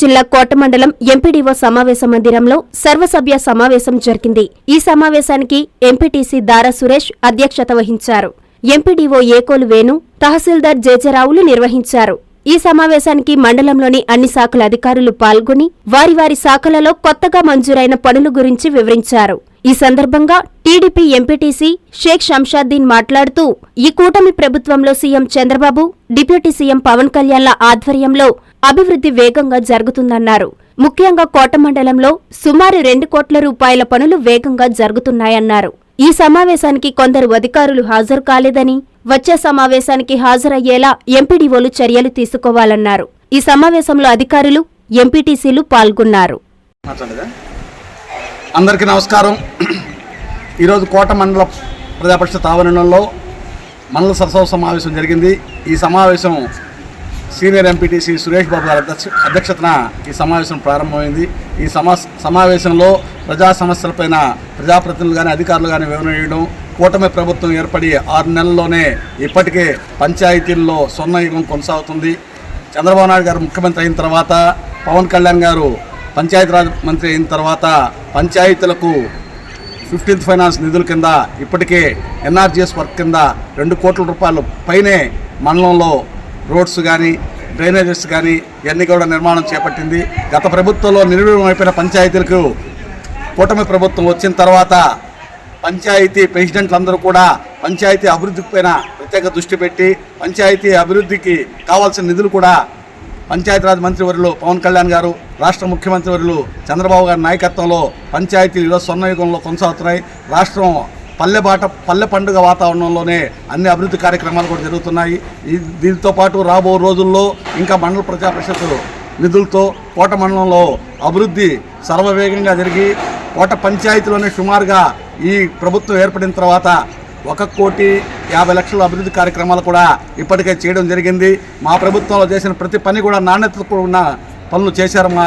జిల్లా కోట మండలం ఎంపీడీఓ సమావేశ మందిరంలో సర్వసభ్య సమావేశం జరిగింది. ఈ సమావేశానికి ఎంపీటీసీ దారా సురేష్ అధ్యక్షత వహించారు. ఎంపీడీఓ ఏకోలు వేణు తహసీల్దార్ జేజరావులు నిర్వహించారు. ఈ సమావేశానికి మండలంలోని అన్ని శాఖల అధికారులు పాల్గొని వారి వారి శాఖలలో కొత్తగా మంజూరైన పనుల గురించి వివరించారు. ఈ సందర్భంగా టీడీపీ ఎంపీటీసీ షేక్ షంషాద్దీన్ మాట్లాడుతూ ఈ కూటమి ప్రభుత్వంలో CM Chandrababu deputy CM Pawan కళ్యాణ్ల ఆధ్వర్యంలో అభివృద్ధి వేగంగా జరుగుతుందన్నారు. ముఖ్యంగా కోట మండలంలో సుమారు రెండు కోట్ల రూపాయల పనులు వేగంగా జరుగుతున్నాయన్నారు. ఈ సమావేశానికి కొందరు అధికారులు హాజరు కాలేదని వచ్చే సమావేశానికి హాజరయ్యేలా ఎంపీడీఓలు చర్యలు తీసుకోవాలన్నారు. ఈ సమావేశంలో అధికారులు ఎంపీటీసీలు పాల్గొన్నారు. అందరికీ నమస్కారం. ఈరోజు కోట మండల ప్రజాపరిషత్ ఆవరణలో మండల సరసవ సమావేశం జరిగింది. ఈ సమావేశం సీనియర్ ఎంపీటీసీ సురేష్ బాబు గారి అధ్యక్షతన ఈ సమావేశం ప్రారంభమైంది. ఈ సమా సమావేశంలో ప్రజా సమస్యలపైన ప్రజాప్రతినిధులు కానీ అధికారులు కానీ వివరణ ఇవ్వడం కూటమి ప్రభుత్వం ఏర్పడి ఆరు నెలల్లోనే ఇప్పటికే పంచాయతీల్లో స్వర్ణయుగం కొనసాగుతుంది. చంద్రబాబు నాయుడు గారు ముఖ్యమంత్రి అయిన తర్వాత పవన్ కళ్యాణ్ గారు పంచాయతీరాజ్ మంత్రి అయిన తర్వాత పంచాయతీలకు ఫిఫ్టీన్త్ ఫైనాన్స్ నిధుల కింద ఇప్పటికే ఎన్ఆర్జీఎస్ వర్క్ కింద రెండు కోట్ల రూపాయలు పైనే మండలంలో రోడ్స్ కానీ డ్రైనేజెస్ కానీ ఇవన్నీ కూడా నిర్మాణం చేపట్టింది. గత ప్రభుత్వంలో నిర్వీర్యం అయిపోయిన పంచాయతీలకు కూటమి ప్రభుత్వం వచ్చిన తర్వాత పంచాయతీ ప్రెసిడెంట్లందరూ కూడా పంచాయతీ అభివృద్ధికి పైన ప్రత్యేక దృష్టి పెట్టి పంచాయతీ అభివృద్ధికి కావాల్సిన నిధులు కూడా పంచాయతీరాజ్ మంత్రివర్యులు పవన్ కళ్యాణ్ గారు రాష్ట్ర ముఖ్యమంత్రి వర్యులు చంద్రబాబు గారి నాయకత్వంలో పంచాయతీలు ఈరోజు స్వర్ణయుగంలో కొనసాగుతున్నాయి. రాష్ట్రం పల్లె బాట పల్లె పండుగ వాతావరణంలోనే అన్ని అభివృద్ధి కార్యక్రమాలు కూడా జరుగుతున్నాయి. దీనితో దీంతో పాటు రాబో రోజుల్లో ఇంకా మండల ప్రజా పరిషత్తు నిధులతో కోట మండలంలో అభివృద్ధి సర్వవేగంగా జరిగి కోట పంచాయతీలోనే సుమారుగా ఈ ప్రభుత్వం ఏర్పడిన తర్వాత ఒక కోటి యాభై లక్షల అభివృద్ధి కార్యక్రమాలు కూడా ఇప్పటికే చేయడం జరిగింది. మా ప్రభుత్వంలో చేసిన ప్రతి పని కూడా నాణ్యతతో ఉన్న పనులు చేశారు మా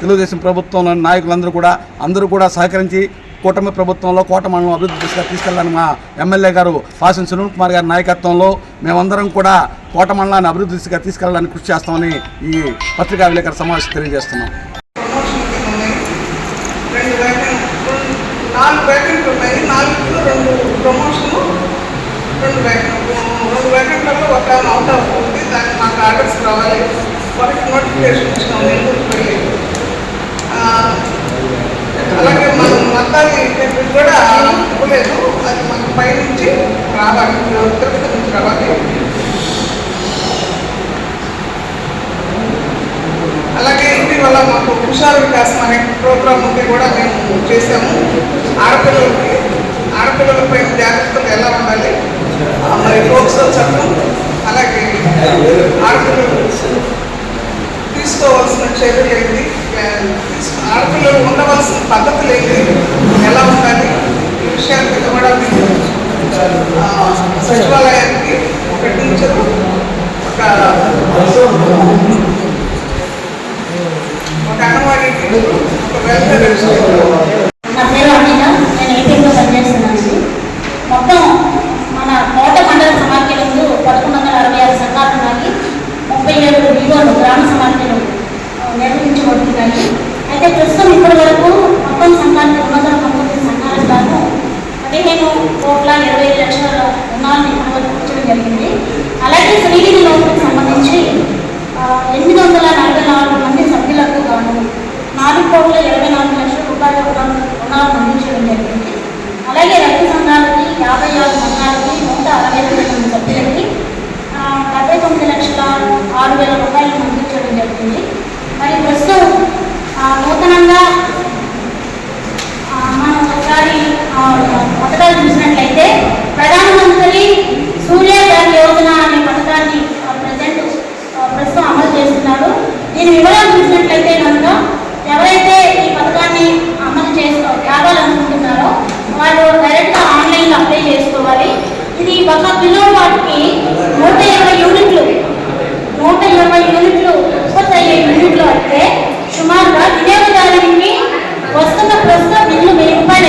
తెలుగుదేశం ప్రభుత్వంలోని నాయకులందరూ కూడా. అందరూ కూడా సహకరించి కూటమి ప్రభుత్వంలో కోట అభివృద్ధి దిశగా తీసుకెళ్ళాలని మా ఎమ్మెల్యే గారు పాసిన సునీల్ కుమార్ గారి నాయకత్వంలో మేమందరం కూడా కోటమండలాన్ని అభివృద్ధి దిశగా తీసుకెళ్ళడానికి కృషి చేస్తామని ఈ పత్రికా విలేకరుల సమావేశం తెలియజేస్తున్నాం. రెండు వేకెంట్ నాలుగు వేకెంట్లు ఉన్నాయి. నాలుగు రెండు ప్రమోషన్లు రెండు వేకెంట్ రెండు వేకెంట్లలో ఒక అవుట్ ఆఫ్ ఉంది. దానికి మాకు ఆర్డర్స్ రావాలి. వాళ్ళకి నోటిఫికేషన్ ఇచ్చినాం నెల్లూరు వెళ్ళి ఆ, అలాగే మనం మొత్తాన్ని కూడా ఇవ్వలేదు. అది మనకు పైనుంచి రావాలి. తిరుపతి నుంచి రావాలి. అలాగే ఇటీవల మాకు హుషారు వికాసం అనే ప్రోగ్రామ్ ఉంది కూడా మేము చేసాము ఆడపిల్లలకి ఆడపిల్లలపై జాగ్రత్తలు ఎలా ఉండాలి? మరి ప్రోత్సవ చట్టం అలాగే ఆడపిల్లలు తీసుకోవాల్సిన చర్యలు ఏంటి? ఆడపిల్లలు ఉండవలసిన పద్ధతులు ఏంటి? ఎలా ఉండాలి ఈ విషయాల మీద కూడా మేము సచివాలయానికి ఒక టీచరు ఒక ఒక అంగన్వాడీ టీచరు ఒక వెల్ఫేర్ సూర్యఘర్ యోజన అనే పథకాన్ని ప్రజెంట్ ప్రస్తుతం అమలు చేస్తున్నారు. దీని వివరాలు చూసినట్లయితే కనుక ఎవరైతే ఈ పథకాన్ని అమలు చేసుకో కావాలనుకుంటున్నారో వాళ్ళు డైరెక్ట్గా ఆన్లైన్లో అప్లై చేసుకోవాలి. ఇది ఒక కిలో వాటికి నూట ఇరవై యూనిట్లు నూట ఇరవై యూనిట్లు ఉత్పత్తి అయ్యే యూనిట్లు అయితే సుమారుగా వినియోగదారునికి వస్తున్న ప్రస్తుత బిల్లు వెయ్యి రూపాయలు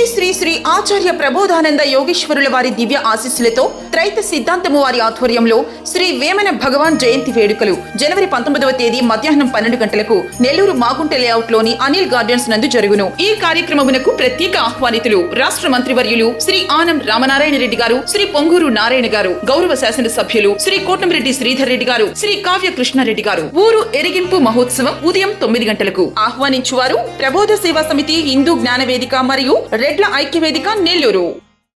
శ్రీ శ్రీ ఆచార్య ప్రబోధానంద యోగేశ్వరుల వారి దివ్య ఆశీస్సులతో త్రైత సిద్ధాంతము వారి ఆధ్వర్యంలో శ్రీ వేమన భగవాన్ జయంతి వేడుకలు. జనవరి పంతొమ్మిదవ తేదీ మధ్యాహ్నం పన్నెండు గంటలకు నెల్లూరు మాగుంట లేఅవుట్లోని అనిల్ గార్డెన్స్ నందు జరుగును. ఈ కార్యక్రమమునకు ప్రత్యేక ఆహ్వానితులు రాష్ట్ర మంత్రివర్యులు శ్రీ ఆనం రామనారాయణ రెడ్డి గారు శ్రీ పొంగూరు నారాయణ గారు గౌరవ శాసన సభ్యులు శ్రీ కోటంరెడ్డి శ్రీధర్ రెడ్డి గారు శ్రీ కావ్య కృష్ణారెడ్డి గారు. ఊరు ఎరిగింపు మహోత్సవం ఉదయం తొమ్మిది గంటలకు. ఆహ్వానించువారు ప్రబోధ సేవా సమితి హిందూ జ్ఞాన వేదిక మరియు రెడ్ ఐక్యవేదిక నెల్లూరు.